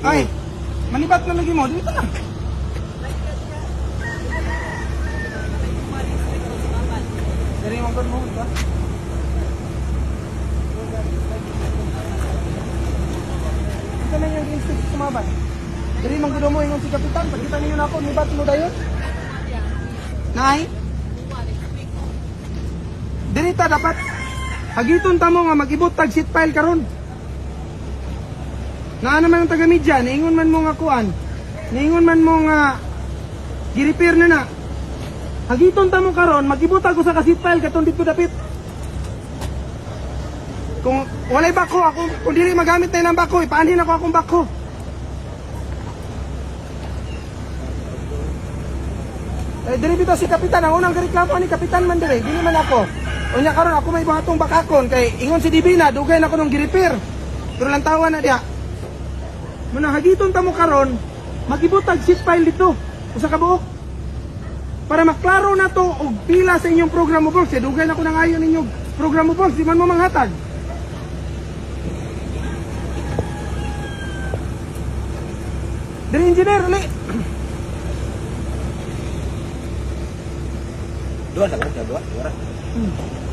Ay, manibat na lagi mo. Dito na. Dari mo ba mo ba? Ito na yung instinct sumaban. Dari mong gudo mo ingon si Kapitan. Pagkita ninyo na ako, nibat mo dayon. Nay? Dirita dapat Hagiton ta mo nga mag-ibot tag seat file karon. Na naman ang taga media, niingon man mo nga kuan. Niingon man mo nga gi-repair na na. Hagiton ta mo karon, mag-ibot ako sa ka-seat file katong dito dapit. Kung walay bako ako, kung dili magamit na ng bako, ipaanhin ako akong bako. Eh, dili bitaw si Kapitan, ang unang reklamo ni Kapitan man dire, dili man ako. Unya karon ako may buhatong bakakon kay ingon si Divina, dugay na ko nung giripir. Pero lang tawa na diha. Manahagiton ta mo karon, magibutag sheet file dito. Usa ka buok. Para maklaro na to og pila sa inyong programo box, kay dugay na ko nang ayon ninyo programo box, di man mo manghatag. Diri engineer, uli. dua ada dua dua orang. Hmm.